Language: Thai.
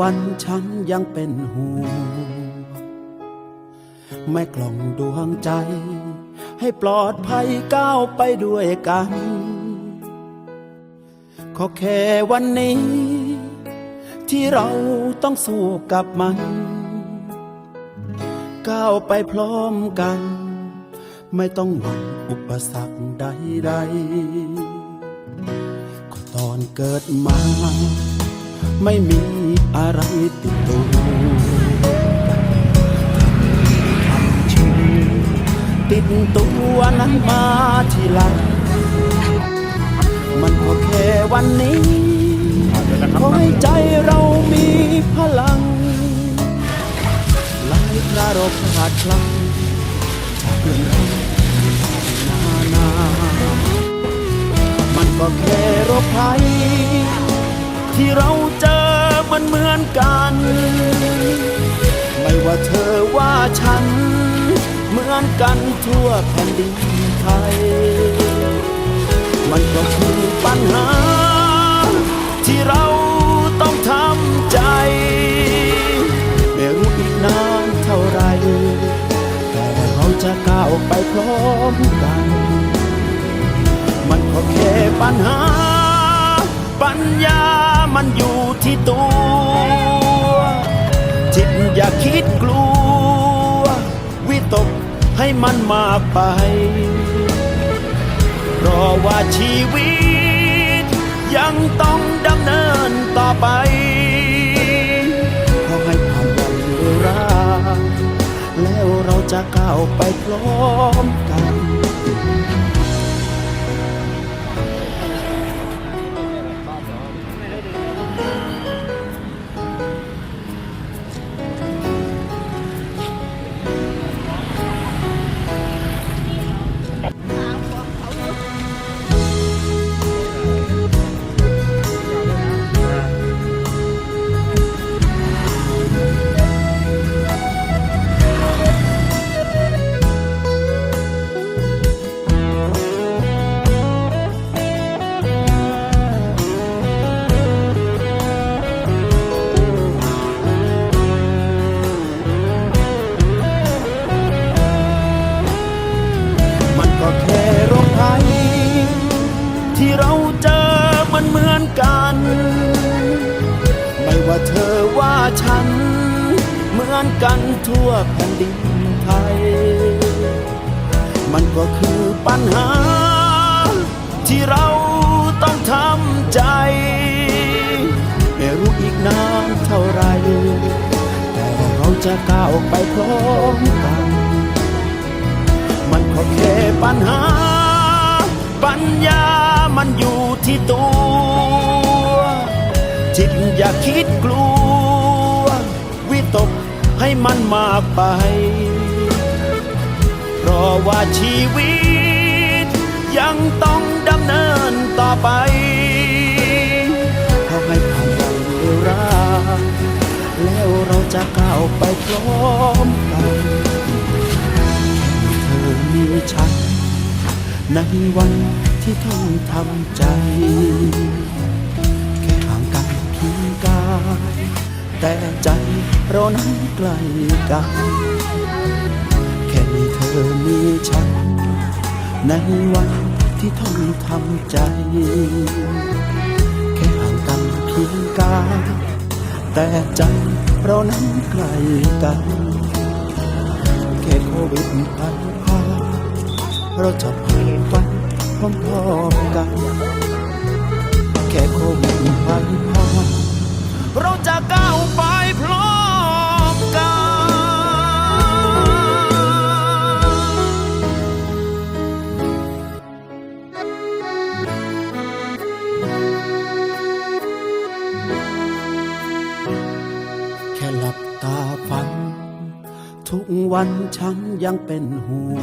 วันฉันยังเป็นห่วงไม่กล่องดวงใจ ให้ปลอดภัยก้าวไปด้วยกัน ขอแค่วันนี้ ที่เราต้องสู้กับมัน ก้าวไปพร้อมกัน ไม่ต้องหวั่นอุปสรรคใดๆก็ตอนเกิดมา ไม่มี อะไรติดตัวทำชื่อติดตัวนั้นมาทีหลังมันก็แค่วันนี้ขอให้ใจเรามีพลังหลายคราเราพลาดพลั้งจากเรื่องราวนานามันก็แค่โรคภัยที่เราเจ อนเหมือนกัน ไม่ว่าเธอว่าฉัน เหมือนกันทั่วแผ่นดินไทย มันก็คือปัญหา ที่เราต้องทำใจ ไม่รู้อีกนานเท่าไร แต่เราจะก้าวไปพร้อมกัน มันก็แค่ปัญหา ปัญญามันอยู่ที่ตัว มันมากไป เพราะว่าชีวิต ยังต้องดำเนินต่อไป ขอให้ผ่านวันเวลาแล้วเราจะก้าวไปพร้อมกัน ก็แค่โรคภัยที่เราเจอมันเหมือนกัน ไม่ว่าเธอว่าฉัน เหมือนกันทั่วแผ่นดินไทย มันก็คือปัญหา ที่เราต้องทำใจ ไม่รู้อีกนานเท่าไร แต่เราจะก้าวไปพร้อม ปัญหา ปัญญามันอยู่ที่ตัว จิตอย่าคิดกลัว วิตกให้มันมากไป เพราะว่าชีวิต ยังต้องดำเนินต่อไปขอให้ผ่านวันเวลาแล้วเราจะก้าวไปพร้อมกันเธอมีฉัน ในวันที่ต้องทำใจ แค่ห่างกันเพียงกายแต่ใจเรานั้นใกล้กัน แค่มีเธอมีฉัน ในวันที่ต้องทำใจ แค่ห่างกันเพียงกายแต่ใจเรานั้นใกล้กันแค่โควิดพันพา เราจะผ่านไปพร้อมๆกัน แค่โควิดพันพาเราจะก้าวไปพร้อมกันแค่หลับตาฝัน ทุกวันฉันยังเป็นห่วง